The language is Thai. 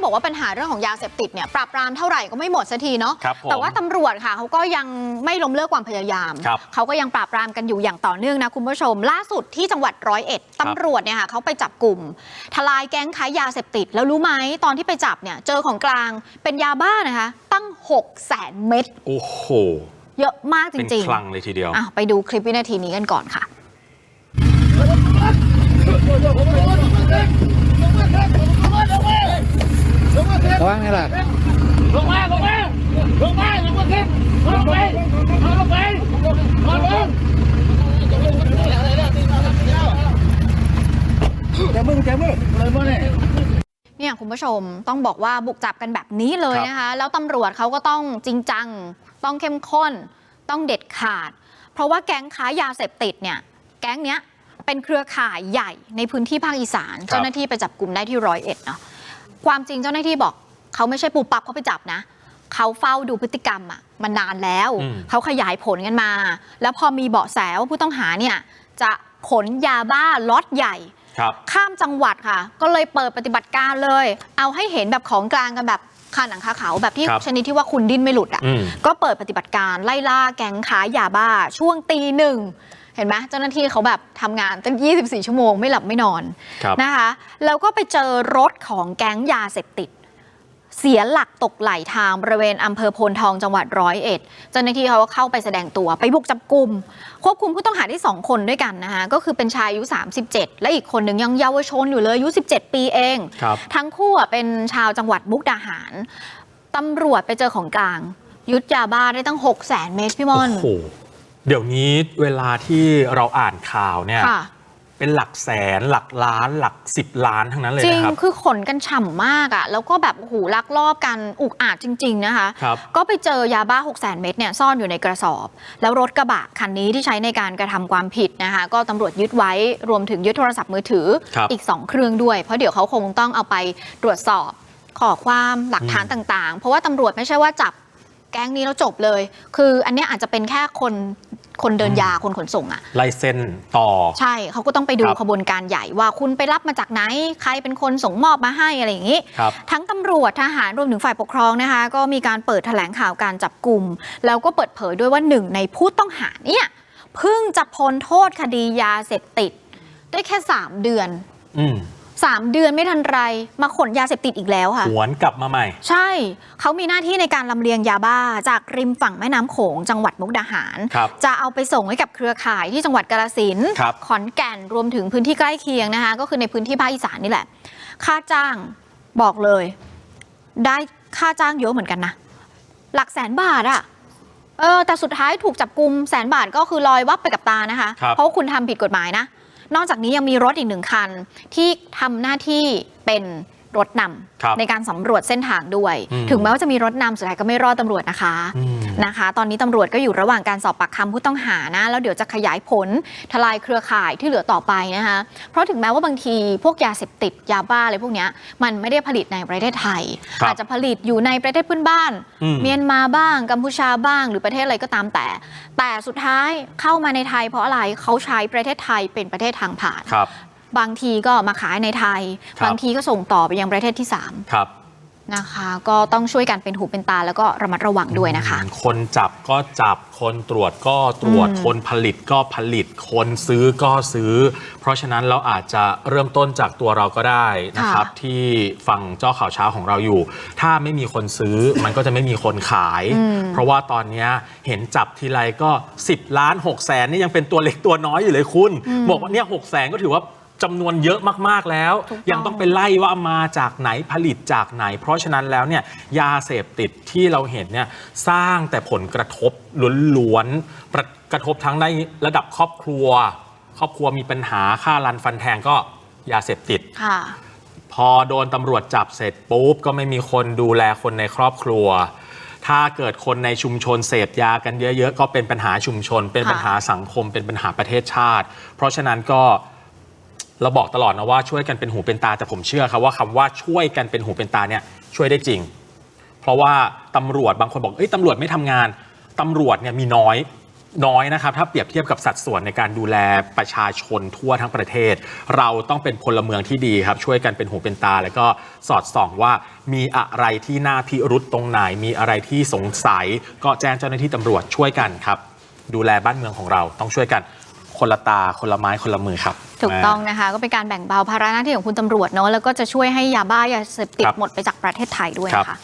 ต้องบอกว่าปัญหาเรื่องของยาเสพติดเนี่ยปราบปรามเท่าไหร่ก็ไม่หมดสักทีเนาะครับผมแต่ว่าตำรวจค่ะเขาก็ยังไม่ล้มเลิกความพยายาม ครับเขาก็ยังปราบปรามกันอยู่อย่างต่อเนื่องนะคุณผู้ชม ล่าสุดที่จังหวัดร้อยเอ็ดตำรวจเนี่ยค่ะเขาไปจับกลุ่ม ทลายแก๊งค้ายาเสพติด แล้วรู้ไหมตอนที่ไปจับเนี่ยเจอของกลางเป็นยาบ้านะคะ ตั้ง6 0แสนเม็ดโอ้โห เยอะมากจเป็นริงคลังเลยทีเดียว ๆอะไปดูคลิปวินาทีนี้กันก่อนค่ะระ วังนี่แหละลงมาลงมาลงมาลงมาขึ้นลงไปลงไปลงลงแกมือแกมือเลยมาเนี่ยเนี่ยคุณผู้ชมต้องบอกว่าบุกจับกันแบบนี้เลยนะคะ แล้วตำรวจเขาก็ต้องจริงจัง ต้องเข้มข้น ต้องเด็ดขาด เพราะว่าแก๊งค้ายาเสพติดเนี่ย แก๊งเนี้ยเป็นเครือข่ายใหญ่ในพื้นที่ภาคอีสาน เจ้าหน้าที่ไปจับกลุ่มได้ที่ร้อยเอ็ดเนาะความจริงเจ้าหน้าที่บอก เขาไม่ใช่ปูปับเขาไปจับนะเขาเฝ้าดูพฤติกรรมอะมานานแล้วอืมเขาขยายผลกันมา แล้วพอมีเบาะแสว่าผู้ต้องหาเนี่ยจะขนยาบ้าล็อตใหญ่ครับข้ามจังหวัดค่ะ ก็เลยเปิดปฏิบัติการเลย เอาให้เห็นแบบของกลางกันแบบคาหนังคาเขาแบบที่ครับชนิดที่ว่าคุณดิ้นไม่หลุดอะอืมก็เปิดปฏิบัติการไล่ล่าแก๊งค้ายาบ้า ช่วงตีหนึ่งเห็นไหมเจ้าหน้าที่เขาแบบทำงานตั้ง 24 ชั่วโมงไม่หลับไม่นอนครับนะคะแล้วก็ไปเจอรถของแก๊งยาเสพติด เสียหลักตกไหลทางบริเวณอำเภอโพนทองจังหวัดร้อยเอ็ดเจ้าหน้าที่เขาก็เข้าไปแสดงตัวไปบุกจับกลุ่มควบคุมผู้ต้องหาได้ 2 คนด้วยกันนะคะก็คือเป็นชายอายุ 37 และอีกคนหนึ่งยังเยาวชนอยู่เลยอายุ 17 ปีเองครับทั้งคู่อะเป็นชาวจังหวัดมุกดาหารตำรวจไปเจอของกลาง ยึดยาบ้าได้ตั้ง 6 0แสนเมตรพี่มอนโอ้โหเดี๋ยวนี้เวลาที่เราอ่านข่าวเนี่ยค่ะ เป็นหลักแสนหลักล้านหลักสิบล้านทั้งนั้นเลยจริงนะครับ คือขนกันฉ่ำมากอะแล้วก็แบบโอ้โหลักลอบกันอุกอาจจริง ๆ นะคะ ครับ ก็ไปเจอยาบ้า 6 0 0 0 0 เม็ดเนี่ยซ่อนอยู่ในกระสอบ แล้วรถกระบะคันนี้ที่ใช้ในการกระทำความผิดนะคะ ก็ตำรวจยึดไว้รวมถึงยึดโทรศัพท์มือถือครับอีก 2 เครื่องด้วย เพราะเดี๋ยวเขาคงต้องเอาไปตรวจสอบขอความหลักฐานต่างๆ เพราะว่าตำรวจไม่ใช่ว่าจับแก๊งนี้แล้วจบเลย คืออันเนี้ยอาจจะเป็นแค่คน คนเดินยาคนขนส่งอะลายเซ็นต่อ ใช่เขาก็ต้องไปดูครับขบวนการใหญ่ว่าคุณไปรับมาจากไหน ใครเป็นคนส่งมอบมาให้อะไรอย่างนี้ครับทั้งตำรวจทหารรวมถึงฝ่ายปกครองนะคะ ก็มีการเปิดแถลงข่าวการจับกลุ่ม แล้วก็เปิดเผยด้วยว่าหนึ่งในผู้ต้องหาเนี่ยเพิ่งจะพ้นโทษคดียาเสพติด ได้แค่ 3 เดือน อืม3เดือนไม่ทันไร มาขนยาเสพติดอีกแล้วค่ะ หวนกลับมาใหม่ ใช่ เขามีหน้าที่ในการลำเลียงยาบ้า จากริมฝั่งแม่น้ำโขง จังหวัดมุกดาหารครับจะเอาไปส่งให้กับเครือข่ายที่จังหวัดกาฬสินธุ์ครับขอนแก่นรวมถึงพื้นที่ใกล้เคียงนะคะ ก็คือในพื้นที่ภาคอีสานนี่แหละ ค่าจ้างบอกเลย ได้ค่าจ้างเยอะเหมือนกันนะหลักแสนบาทอะเออแต่สุดท้ายถูกจับกลุมแสนบาทก็คือลอยวับไปกับตานะคะครับเพราะว่าคุณทำผิดกฎหมายนะ นอกจากนี้ยังมีรถอีกหนึ่งคัน ที่ทำหน้าที่เป็นรถนำครับในการสำรวจเส้นทางด้วยอืมถึงแม้ว่าจะมีรถนำสุดท้ายก็ไม่รอดตำรวจนะคะอืม นะคะ ตอนนี้ตำรวจก็อยู่ระหว่างการสอบปากคำผู้ต้องหานะแล้วเดี๋ยวจะขยายผลทลายเครือข่ายที่เหลือต่อไปนะคะเพราะถึงแม้ว่าบางทีพวกยาเสพติดยาบ้าอะไรพวกเนี้ยมันไม่ได้ผลิตในประเทศไทยครับอาจจะผลิตอยู่ในประเทศเพื่อนบ้านอืมเมียนมาบ้าง กัมพูชาบ้าง หรือประเทศอะไรก็ตามแต่ แต่สุดท้ายเข้ามาในไทย เพราะอะไรเขาใช้ประเทศไทยเป็นประเทศทางผ่านครับบางทีก็มาขายในไทยครับบางทีก็ส่งต่อไปยังประเทศที่สามครับ นะคะ ก็ต้องช่วยกันเป็นหูเป็นตาแล้วก็ระมัดระวังด้วยนะคะ คนจับก็จับ คนตรวจก็ตรวจ อืม คนผลิตก็ผลิต คนซื้อก็ซื้อ เพราะฉะนั้นเราอาจจะเริ่มต้นจากตัวเราก็ได้นะครับที่ฟังเจ้าข่าวเช้าของเราอยู่ ถ้าไม่มีคนซื้อ มันก็จะไม่มีคนขาย อืม เพราะว่าตอนเนี้ยเห็นจับทีไรก็ 10 ล้าน6แสนนี่ยังเป็นตัวเล็กตัวน้อยอยู่เลยคุณ บอกว่าเนี่ยหกแสนก็ถือว่า จำนวนเยอะมากๆแล้วถูกต้องยังต้องไปไล่ว่ามาจากไหนผลิตจากไหน เพราะฉะนั้นแล้วเนี่ยยาเสพติดที่เราเห็นเนี่ยสร้างแต่ผลกระทบล้วนๆประกระทบทั้งในระดับครอบครัว ครอบครัวมีปัญหาค่ารันฟันแทงก็ยาเสพติดค่ะพอโดนตำรวจจับเสร็จปุ๊บก็ไม่มีคนดูแลคนในครอบครัว ถ้าเกิดคนในชุมชนเสพยากันเยอะ ๆ ก็เป็นปัญหาชุมชน เป็นค่ะปัญหาสังคม เป็นปัญหาประเทศชาติ เพราะฉะนั้นก็ เราบอกตลอดนะว่าช่วยกันเป็นหูเป็นตาแต่ผมเชื่อครับว่าคำว่าช่วยกันเป็นหูเป็นตาเนี่ยช่วยได้จริง เพราะว่าตำรวจบางคนบอกเอ้ยตำรวจไม่ทำงานตำรวจเนี่ยมีน้อยน้อยนะครับ ถ้าเปรียบเทียบกับสัดส่วนในการดูแลประชาชนทั่วทั้งประเทศ เราต้องเป็นพลเมืองที่ดีครับ ช่วยกันเป็นหูเป็นตา แล้วก็สอดส่องว่ามีอะไรที่น่าพิรุษตรงไหน มีอะไรที่สงสัย ก็แจ้งเจ้าหน้าที่ตำรวจช่วยกันครับ ดูแลบ้านเมืองของเราต้องช่วยกันคนละตาคนละไม้คนละมือครับ ถูกต้องนะคะ ก็เป็นการแบ่งเบาภาระหน้าที่ของคุณตำรวจเนาะแล้วก็จะช่วยให้ยาบ้ายาเสพติดครับหมดไปจากประเทศไทยด้วยครับนะคะ